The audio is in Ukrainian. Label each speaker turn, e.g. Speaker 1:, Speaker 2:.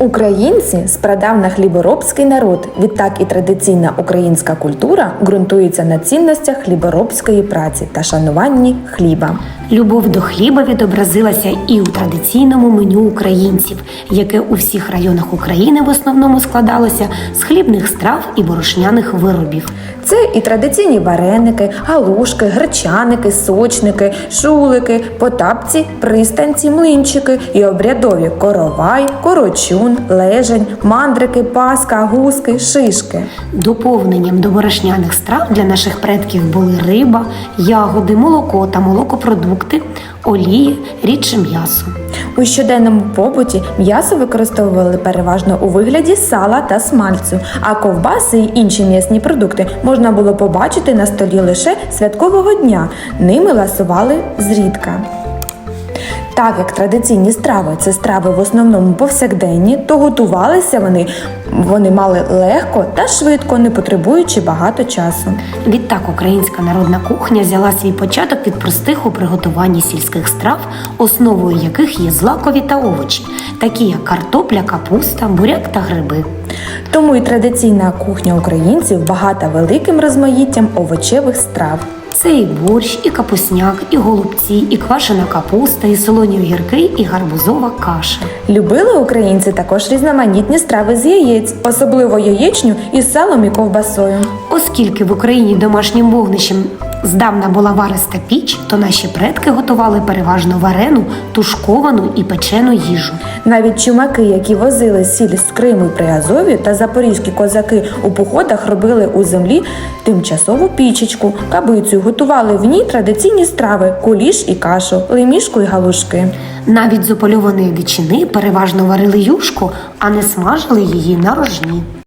Speaker 1: Українці спрадавна хліборобський народ. Відтак і традиційна українська культура ґрунтується на цінностях хліборобської праці та шануванні хліба.
Speaker 2: Любов до хліба відобразилася і у традиційному меню українців, яке у всіх районах України в основному складалося з хлібних страв і борошняних виробів.
Speaker 1: Це і традиційні вареники, галушки, гречаники, сочники, шулики, потапці, пристанці, млинчики і обрядові коровай, корочун, лежень, мандрики, паска, гуски, шишки.
Speaker 2: Доповненням до борошняних страв для наших предків були риба, ягоди, молоко та молокопродукти, олії, рідше м'ясо.
Speaker 1: У щоденному побуті м'ясо використовували переважно у вигляді сала та смальцю, а ковбаси і інші м'ясні продукти можна було побачити на столі лише святкового дня. Ними ласували зрідка. Так як традиційні страви це страви в основному повсякденні, то готувалися вони, вони мали легко та швидко, не потребуючи багато часу.
Speaker 2: Відтак українська народна кухня взяла свій початок від простих у приготуванні сільських страв, основою яких є злакові та овочі, такі як картопля, капуста, буряк та гриби.
Speaker 1: Тому і традиційна кухня українців багата великим розмаїттям овочевих страв.
Speaker 2: Це і борщ, і капусняк, і голубці, і квашена капуста, і солоні огірки, і гарбузова каша.
Speaker 1: Любили українці також різноманітні страви з яєць, особливо яєчню із салом і ковбасою.
Speaker 2: Оскільки в Україні домашнім вогнищем здавна була вариста піч, то наші предки готували переважно варену, тушковану і печену їжу.
Speaker 1: Навіть чумаки, які возили сіль з Криму й Приазов'ю, та запорізькі козаки у походах робили у землі тимчасову пічечку, кабицю, готували в ній традиційні страви куліш і кашу, лемішку й галушки.
Speaker 2: Навіть з опольованої дичини переважно варили юшку, а не смажили її на рожні.